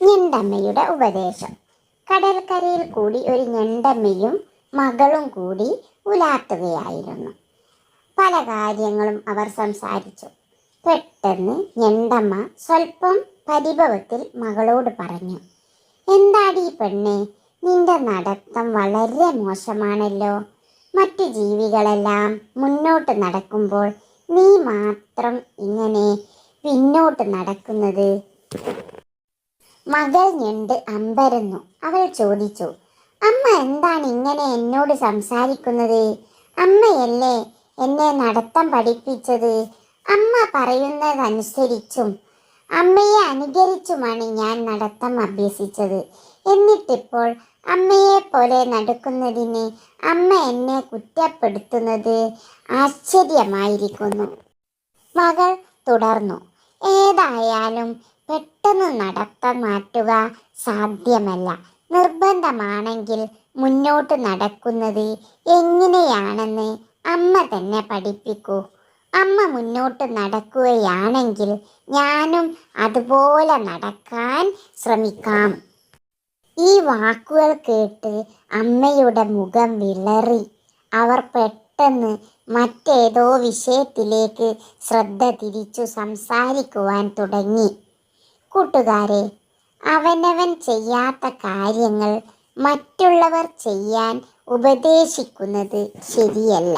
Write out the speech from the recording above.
ഞണ്ടമ്മയുടെ ഉപദേശം. കടൽക്കരയിൽ കൂടി ഒരു ഞണ്ടമ്മയും മകളും കൂടി ഉലാത്തുകയായിരുന്നു. പല കാര്യങ്ങളും അവർ സംസാരിച്ചു. പെട്ടെന്ന് ഞണ്ടമ്മ സ്വല്പം പരിഭവത്തിൽ മകളോട് പറഞ്ഞു എന്താടി പെണ്ണെ നിന്റെ നടത്തം വളരെ മോശമാണല്ലോ. മറ്റു ജീവികളെല്ലാം മുന്നോട്ട് നടക്കുമ്പോൾ നീ മാത്രം ഇങ്ങനെ പിന്നോട്ട് നടക്കുന്നത്. മകൾ ഞണ്ട് അമ്പരന്നു. അവൾ ചോദിച്ചു അമ്മ എന്താണ് ഇങ്ങനെ എന്നോട് സംസാരിക്കുന്നത്? അമ്മയല്ലേ എന്നെ നടത്തം പഠിപ്പിച്ചത്? അമ്മ പറയുന്നതനുസരിച്ചും അമ്മയെ അനുകരിച്ചുമാണ് ഞാൻ നടത്തം അഭ്യസിച്ചത്. എന്നിട്ടിപ്പോൾ അമ്മയെ പോലെ നടക്കുന്നതിന് അമ്മ എന്നെ കുറ്റപ്പെടുത്തുന്നത് ആശ്ചര്യമായിരിക്കുന്നു. മകൾ തുടർന്നു ഏതായാലും പെട്ടെന്ന് നടത്തം മാറ്റുക സാധ്യമല്ല. നിർബന്ധമാണെങ്കിൽ മുന്നോട്ട് നടക്കുന്നത് എങ്ങനെയാണെന്ന് അമ്മ തന്നെ പഠിപ്പിക്കൂ. അമ്മ മുന്നോട്ട് നടക്കുകയാണെങ്കിൽ ഞാനും അതുപോലെ നടക്കാൻ ശ്രമിക്കാം. ഈ വാക്കുകൾ കേട്ട് അമ്മയുടെ മുഖം വിളറി. അവർ പെട്ടെന്ന് മറ്റേതോ വിഷയത്തിലേക്ക് ശ്രദ്ധ തിരിച്ചു സംസാരിക്കുവാൻ തുടങ്ങി. കൂട്ടുകാരെ അവനവൻ ചെയ്യാത്ത കാര്യങ്ങൾ മറ്റുള്ളവർ ചെയ്യാൻ ഉപദേശിക്കുന്നത് ശരിയല്ല.